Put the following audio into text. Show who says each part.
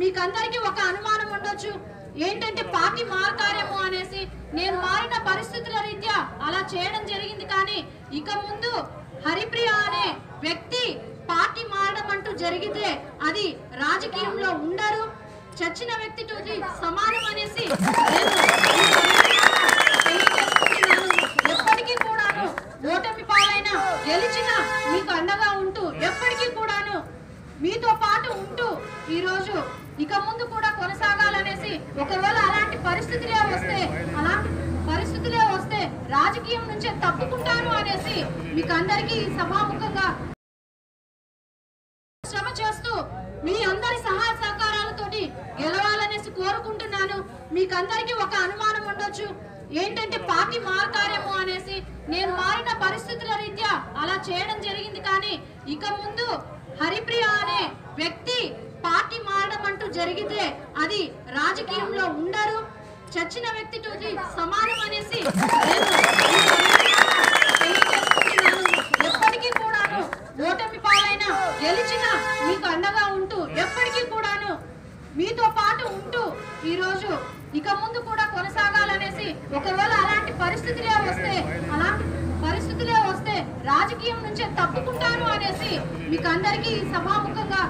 Speaker 1: మీకందరికీ ఒక అనుమానం ఉండొచ్చు. ఏంటంటే పార్టీ మారతారేమో అనేసి నేను మారిన పరిస్థితుల రీత్యా అలా చేయడం జరిగింది కానీ ఇక ముందు హరిప్రియ అనే వ్యక్తి పార్టీ మారడం అంటూ జరిగితే అది రాజకీయంలో ఉండరు. చచ్చిన వ్యక్తితో సమానం అనేసి ఎప్పటికీ కూడాను ఓటమి పాలైన గెలిచిన మీకు అండగా ఉంటూ ఎప్పటికీ కూడా ఈరోజు ఇక ముందు కూడా కొనసాగాలనేసి ఒకవేళ అలాంటి పరిస్థితులే వస్తే అలాంటి పరిస్థితులే వస్తే రాజకీయం నుంచే తప్పుకుంటాను అనేసి మీకు అందరికీ సభాముఖంగా శ్రమ చేస్తూ మీ అందరి సహాయ సహకారాలతోటి గెలవాలనేసి కోరుకుంటున్నాను. మీకందరికీ ఒక అనుమానం ఉండొచ్చు. ఏంటంటే పార్టీ మారుతారేమో అనేసి నేను మారిన పరిస్థితుల రీత్యా అలా చేయడం జరిగింది కానీ ఇక ముందు హరిప్రియ అనే వ్యక్తి జరిగితే అది రాజకీయంలో ఉండరు. చచ్చిన వ్యక్తితో సమానం అనేసి ఎప్పటికీ కూడాను ఓటమి పాలైన గెలిచిన మీకు అండగా ఉంటూ ఎప్పటికీ కూడాను మీతో పాటు ఉంటూ ఈరోజు ఇక ముందు కూడా కొనసాగాలనేసి ఒకవేళ అలాంటి పరిస్థితులే వస్తే అలాంటి పరిస్థితులే వస్తే రాజకీయం నుంచే తప్పుకుంటాను అనేసి మీకు అందరికీ సభాముఖంగా